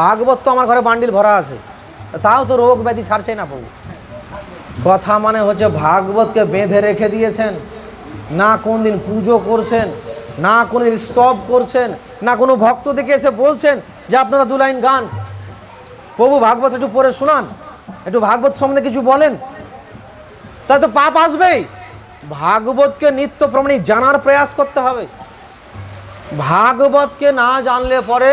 ভাগবত তো আমার ঘরে বান্ডিল ভরা আছে। তাও তো রোগ ব্যাধি ছাড়ছে না প্রভু। কথা মানে হচ্ছে ভাগবতকে বেঁধে রেখে দিয়েছেন। না কোন দিন পুজো করছেন, না কোনো দিন স্তব করছেন, না কোনো ভক্ত দেখে এসে বলছেন যে আপনারা দু লাইন গান। প্রভু ভাগবত একটু পড়ে শোনান, একটু ভাগবত সম্বন্ধে কিছু বলেন। তাই তো পাপ আসবেই। ভাগবতকে নিত্য প্রমাণিক জানার প্রয়াস করতে হবে। ভাগবতকে না জানলে পরে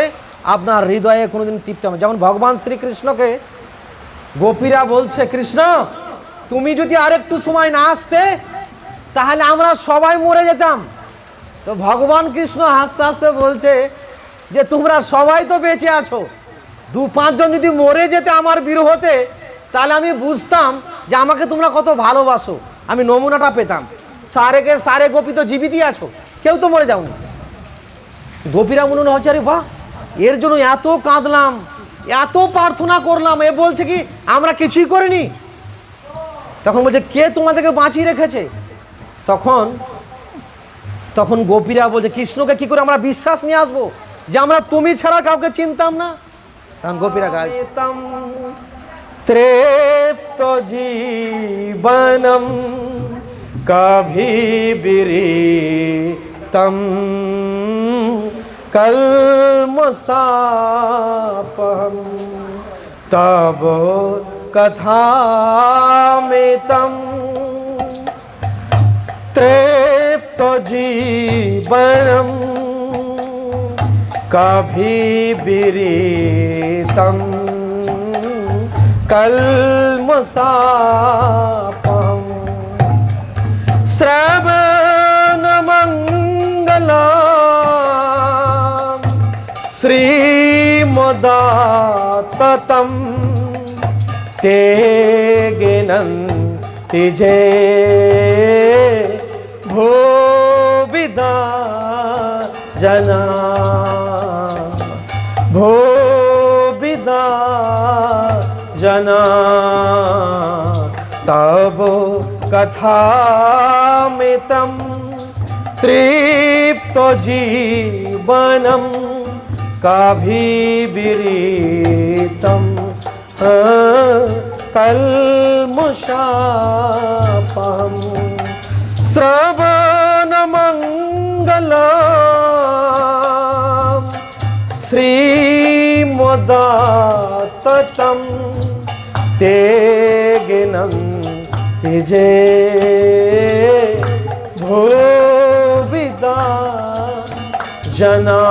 আপনার হৃদয়ে কোনোদিন তৃপ্তি হবে না। যেমন ভগবান শ্রীকৃষ্ণকে গোপীরা বলছে, কৃষ্ণ, তুমি যদি আরেকটু সময় না আসতে, তাহলে আমরা সবাই মরে যেতাম। তো ভগবান কৃষ্ণ হাসতে হাসতে বলছে যে, তোমরা সবাই তো বেঁচে আছো। দু পাঁচজন যদি মরে যেতে আমার বিরহতে, তাহলে আমি বুঝতাম যে আমাকে তোমরা কত ভালোবাসো। আমি নমুনাটা পেতাম। সারেকে সারে গোপী তো জীবিতই আছো। কেউ তো মরে যাওনি। গোপীরা মনে হচ্ছে আরে বাহ এর জন্য এত কাঁদলাম, এত প্রার্থনা করলাম, এ বলছে কি, আমরা কিছুই করিনি। তখন বলছে, কে তোমাদেরকে বাঁচিয়ে রেখেছে? তখন তখন গোপীরা বলছে, কৃষ্ণকে কি করে আমরা বিশ্বাস নিয়ে আসব? যে আমরা তুমি ছাড়া কাউকে চিনতাম না। তখন গোপীরা গাইতাম তৃপ্ত জীবনম কভি বিরিতম কলমসাপহম তব কথামিতম তৃপ্ত জীবনম কভি বিরিতম কলমসাপম শ্রবণমঙ্গলাম श्रीमदाततं ते गिनन्ति तिजे भो विदा जना। भो विदा जना। तव कथामितं तृप्तजीवनम् कभी विरीतम कल मुशापम श्रवण मंगल श्रीमदाततम। तेगिनं तिजे भूविदा जना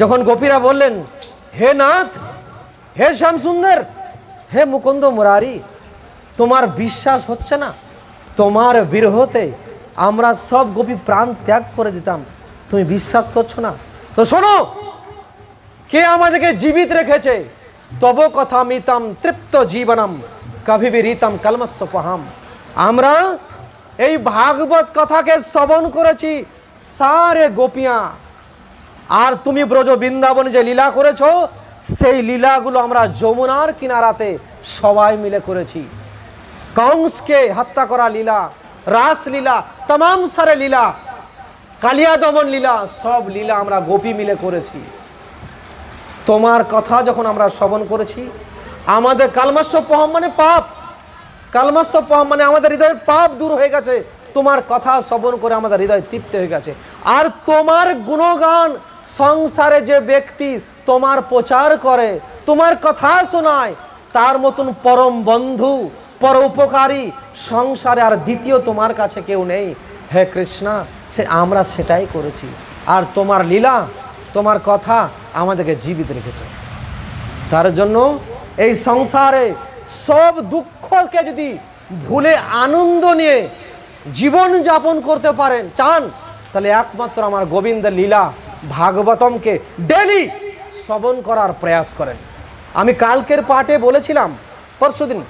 যখন গোপীরা বললেন, হে নাথ, হে শ্যামসুন্দর, হে মুকুন্দ মুরারি, তোমার বিশ্বাস হচ্ছে না? তোমার বিরহতে আমরা সব গোপী প্রাণ ত্যাগ করে দিতাম। তুমি বিশ্বাস করছ না? তো শোনো, কে আমাদেরকে জীবিত রেখেছে? তব কথা মিতাম তৃপ্ত জীবনম, কভি রীতম কলমস্য পহাম। আমরা এই ভাগবত কথাকে শ্রবণ করেছি সারে গোপিয়া আর তুমি ব্রজ বৃন্দাবনে যে লীলা করেছ, সেই লীলাগুলো আমরা যমুনার কিনারাতে সবাই মিলে করেছি। কংসকে হত্যা করা লীলা, রাস লীলা, তমাম সারে লীলা, কালিয়া দমন লীলা, সব লীলা আমরা গোপী মিলে করেছি। তোমার কথা যখন আমরা শ্রবণ করেছি, আমাদের কালমাস্য পহম মানে পাপ। কালমাস্য পহম মানে আমাদের হৃদয়ের পাপ দূর হয়ে গেছে। তোমার কথা শ্রবণ করে আমাদের হৃদয় তৃপ্ত হয়ে গেছে। আর তোমার গুণগান সংসারে যে ব্যক্তি তোমার প্রচার করে, তোমার কথা শোনায়, তার মতন পরম বন্ধু, পর উপকারী সংসারে আর দ্বিতীয় তোমার কাছে কেউ নেই। হে কৃষ্ণা, সে আমরা সেটাই করেছি। আর তোমার লীলা, তোমার কথা আমাদেরকে জীবিত রেখেছে। তার জন্য এই সংসারে সব দুঃখকে যদি ভুলে আনন্দ নিয়ে জীবন যাপন করতে পারেন, চান, তাহলে একমাত্র আমার গোবিন্দের লীলা ভাগবতমকে ডেলি শ্রবণ করার প্রয়াস করেন। আমি কালকের পাঠে বলেছিলাম, পরশুদিন,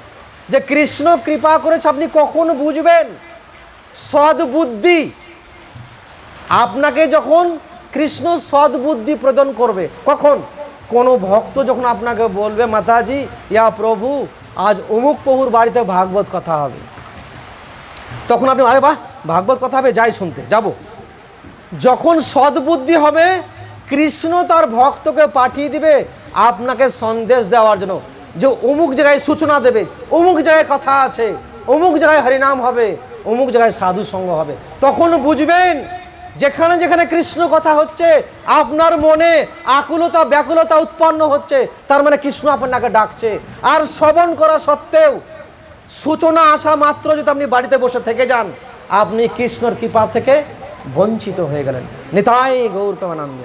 যে কৃষ্ণ কৃপা করেছে, আপনি কখন বুঝবেন? সদ্বুদ্ধি। আপনাকে যখন কৃষ্ণ সদ্বুদ্ধি প্রদান করবে, কখন? কোনো ভক্ত যখন আপনাকে বলবে, মাতাজি, ইয়া প্রভু, আজ অমুক প্রভুর বাড়িতে ভাগবত কথা হবে। তখন আপনি আরে বাহ, ভাগবত কথা হবে, যাই শুনতে, যাব। যখন সদ্বুদ্ধি হবে, কৃষ্ণ তার ভক্তকে পাঠিয়ে দিবে আপনাকে সন্দেশ দেওয়ার জন্য। যে অমুক জায়গায় সূচনা দেবে, অমুক জায়গায় কথা আছে, অমুক জায়গায় হরিনাম হবে, অমুক জায়গায় সাধু সঙ্গ হবে। তখন বুঝবেন, যেখানে যেখানে কৃষ্ণ কথা হচ্ছে, আপনার মনে আকুলতা, ব্যাকুলতা উৎপন্ন হচ্ছে, তার মানে কৃষ্ণ আপনাকে ডাকছে। আর শ্রবণ করা সত্ত্বেও সূচনা আসা মাত্র যদি আপনি বাড়িতে বসে থেকে যান, আপনি কৃষ্ণর কৃপা থেকে বঞ্চিত হয়ে গেলেন। নিতাই গৌর প্রেমানন্দ